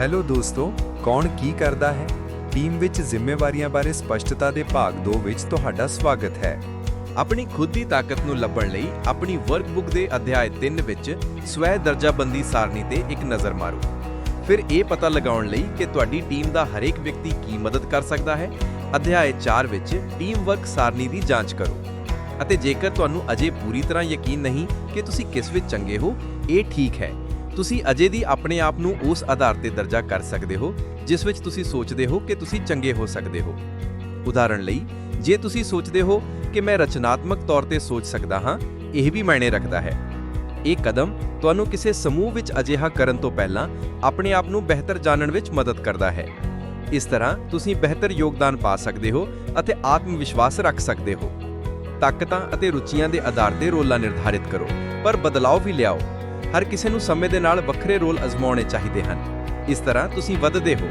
Hello ਦੋਸਤੋ, ਕੌਣ ਕੀ ਕਰਦਾ ਹੈ? ਟੀਮ ਵਿੱਚ ਜ਼ਿੰਮੇਵਾਰੀਆਂ ਬਾਰੇ ਸਪਸ਼ਟਤਾ ਦੇ ਭਾਗ 2 ਵਿੱਚ ਤੁਹਾਡਾ ਸਵਾਗਤ ਹੈ। ਆਪਣੀ ਖੁਦ ਦੀ ਤਾਕਤ ਨੂੰ ਲੱਭਣ ਲਈ ਆਪਣੀ ਵਰਕਬੁੱਕ ਦੇ ਅਧਿਆਇ 3 ਵਿੱਚ ਸਵੈ ਦਰਜਾਬੰਦੀ ਸਾਰਣੀ ਤੇ ਇੱਕ ਨਜ਼ਰ ਮਾਰੋ। ਫਿਰ ਇਹ ਪਤਾ ਲਗਾਉਣ ਲਈ ਕਿ ਤੁਹਾਡੀ ਟੀਮ ਦਾ ਹਰੇਕ ਵਿਅਕਤੀ ਕੀ ਮਦਦ ਕਰ ਸਕਦਾ ਹੈ। ਅਧਿਆਇ 4 ਵਿੱਚ ਟੀਮ ਵਰਕ ਸਾਰਣੀ ਦੀ ਜਾਂਚ ਕਰੋ। ਅਤੇ ਜੇਕਰ ਤੁਹਾਨੂੰ ਅਜੇ ਪੂਰੀ ਤਰ੍ਹਾਂ ਯਕੀਨ ਨਹੀਂ ਕਿ ਤੁਸੀਂ ਕਿਸ ਵਿੱਚ ਚੰਗੇ ਹੋ, ਇਹ ਠੀਕ ਹੈ। ਤੁਸੀਂ ਅਜੇ ਦੀ ਆਪਣੇ ਆਪ ਨੂੰ ਉਸ ਆਧਾਰ ਤੇ ਦਰਜਾ ਕਰ ਸਕਦੇ ਹੋ, ਜਿਸ ਵਿੱਚ ਤੁਸੀਂ ਸੋਚਦੇ ਹੋ ਕਿ ਤੁਸੀਂ ਚੰਗੇ ਹੋ ਸਕਦੇ ਹੋ। ਉਦਾਹਰਣ ਲਈ, ਜੇ ਤੁਸੀਂ ਸੋਚਦੇ ਹੋ ਕਿ ਮੈਂ ਰਚਨਾਤਮਕ ਤੌਰ ਤੇ ਸੋਚ ਸਕਦਾ ਹਾਂ, ਇਹ ਵੀ ਮਾਇਨੇ ਰੱਖਦਾ ਹੈ। ਇਹ ਕਦਮ ਤੁਹਾਨੂੰ ਕਿਸੇ ਸਮੂਹ ਵਿੱਚ ਅਜਿਹਾ ਕਰਨ ਤੋਂ ਪਹਿਲਾਂ ਆਪਣੇ ਆਪ ਨੂੰ ਬਿਹਤਰ ਜਾਣਨ ਵਿੱਚ ਮਦਦ ਕਰਦਾ ਹੈ। ਇਸ ਤਰ੍ਹਾਂ ਤੁਸੀਂ ਬਿਹਤਰ ਯੋਗਦਾਨ ਪਾ ਸਕਦੇ ਹੋ ਅਤੇ ਆਤਮ ਵਿਸ਼ਵਾਸ ਰੱਖ ਸਕਦੇ ਹੋ। ਤਾਕਤਾਂ ਅਤੇ ਰੁਚੀਆਂ ਦੇ ਆਧਾਰ ਤੇ ਰੋਲਾਂ ਨਿਰਧਾਰਿਤ ਕਰੋ, ਪਰ ਬਦਲਾਅ ਵੀ ਲਿਆਓ। ਹਰ ਕਿਸੇ ਨੂੰ ਸਮੇਂ ਦੇ ਨਾਲ ਵੱਖਰੇ ਰੋਲ ਅਜ਼ਮਾਉਣੇ ਚਾਹੀਦੇ ਹਨ। ਇਸ ਤਰ੍ਹਾਂ ਤੁਸੀਂ ਵੱਧਦੇ ਹੋ।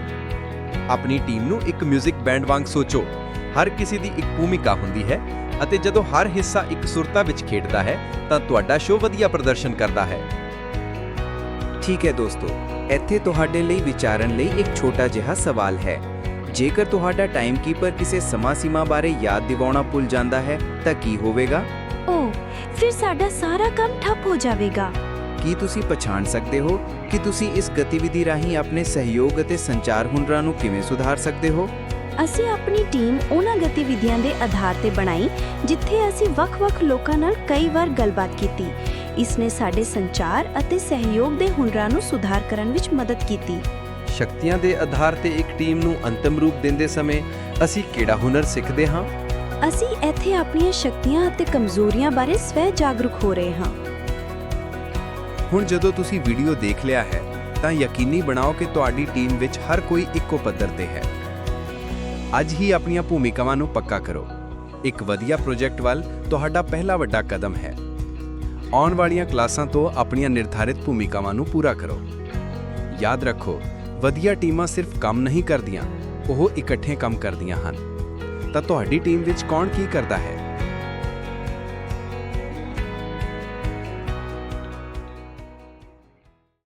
ਆਪਣੀ ਟੀਮ ਨੂੰ ਇੱਕ 뮤직 ਬੈਂਡ ਵਾਂਗ ਸੋਚੋ। ਹਰ ਕਿਸੇ ਦੀ ਇੱਕ ਭੂਮਿਕਾ ਹੁੰਦੀ ਹੈ ਅਤੇ ਜਦੋਂ ਹਰ ਹਿੱਸਾ ਇੱਕ ਸੁਰਤਾ ਵਿੱਚ ਖੇਡਦਾ ਹੈ ਤਾਂ ਤੁਹਾਡਾ ਸ਼ੋਅ ਵਧੀਆ ਪ੍ਰਦਰਸ਼ਨ ਕਰਦਾ ਹੈ। ਠੀਕ ਹੈ ਦੋਸਤੋ ਇੱਥੇ ਤੁਹਾਡੇ ਲਈ ਵਿਚਾਰਨ ਲਈ ਇੱਕ ਛੋਟਾ ਜਿਹਾ ਸਵਾਲ ਹੈ। ਜੇਕਰ ਤੁਹਾਡਾ ਟਾਈਮਕੀਪਰ ਕਿਸੇ ਸਮਾਂ ਸੀਮਾ ਬਾਰੇ ਯਾਦ ਦਿਵਾਉਣਾ ਭੁੱਲ ਜਾਂਦਾ ਹੈ ਤਾਂ ਕੀ ਹੋਵੇਗਾ? ਓ ਫਿਰ ਸਾਡਾ ਸਾਰਾ ਕੰਮ ਠੱਪ ਹੋ ਜਾਵੇਗਾ। ਕੀ ਤੁਸੀਂ ਪਛਾਣ ਸਕਦੇ ਹੋ ਕਿ ਤੁਸੀਂ ਇਸ ਗਤੀਵਿਧੀ ਰਾਹੀਂ ਆਪਣੇ ਸਹਿਯੋਗ ਅਤੇ ਸੰਚਾਰ ਹੁਨਰਾਂ ਨੂੰ ਕਿਵੇਂ ਸੁਧਾਰ ਸਕਦੇ ਹੋ? ਅਸੀਂ ਆਪਣੀ ਟੀਮ ਉਹਨਾਂ ਗਤੀਵਿਧੀਆਂ ਦੇ ਆਧਾਰ ਤੇ ਬਣਾਈ ਜਿੱਥੇ ਅਸੀਂ ਵੱਖ-ਵੱਖ ਲੋਕਾਂ ਨਾਲ ਕਈ ਵਾਰ ਗੱਲਬਾਤ ਕੀਤੀ। ਇਸ ਨੇ ਸਾਡੇ ਸੰਚਾਰ ਅਤੇ ਸਹਿਯੋਗ ਦੇ ਹੁਨਰਾਂ ਨੂੰ ਸੁਧਾਰ ਕਰਨ ਵਿੱਚ ਮਦਦ ਕੀਤੀ। ਸ਼ਕਤੀਆਂ ਦੇ ਆਧਾਰ ਤੇ ਇੱਕ ਟੀਮ ਨੂੰ ਅੰਤਮ ਰੂਪ ਦਿੰਦੇ ਸਮੇਂ ਅਸੀਂ ਕਿਹੜਾ ਹੁਨਰ ਸਿੱਖਦੇ ਹਾਂ? ਅਸੀਂ ਇੱਥੇ ਆਪਣੀਆਂ ਸ਼ਕਤੀਆਂ ਅਤੇ ਕਮਜ਼ੋਰੀਆਂ ਬਾਰੇ ਸਵੈ ਜਾਗਰੂਕ ਹੋ ਰਹੇ ਹਾਂ। ਹੁਣ ਜਦੋਂ ਤੁਸੀਂ ਵੀਡੀਓ ਦੇਖ ਲਿਆ ਹੈ, ਤਾਂ ਯਕੀਨੀ ਬਣਾਓ ਕਿ ਤੁਹਾਡੀ ਟੀਮ ਵਿੱਚ ਹਰ ਕੋਈ ਇੱਕੋ ਪੱਧਰ ਤੇ ਹੈ। ਅੱਜ ਹੀ ਆਪਣੀਆਂ ਭੂਮਿਕਾਵਾਂ ਨੂੰ ਪੱਕਾ ਕਰੋ। ਇੱਕ ਵਧੀਆ ਪ੍ਰੋਜੈਕਟ ਵੱਲ ਤੁਹਾਡਾ ਪਹਿਲਾ ਵੱਡਾ ਕਦਮ ਹੈ। ਆਉਣ ਵਾਲੀਆਂ ਕਲਾਸਾਂ ਤੋਂ ਆਪਣੀਆਂ ਨਿਰਧਾਰਿਤ ਭੂਮਿਕਾਵਾਂ ਨੂੰ ਪੂਰਾ ਕਰੋ। ਯਾਦ ਰੱਖੋ, ਵਧੀਆ ਟੀਮਾਂ ਸਿਰਫ ਕੰਮ ਨਹੀਂ ਕਰਦੀਆਂ, ਉਹ ਇਕੱਠੇ ਕੰਮ ਕਰਦੀਆਂ ਹਨ। ਤਾਂ ਤੁਹਾਡੀ ਟੀਮ ਵਿੱਚ ਕੌਣ ਕੀ ਕਰਦਾ ਹੈ?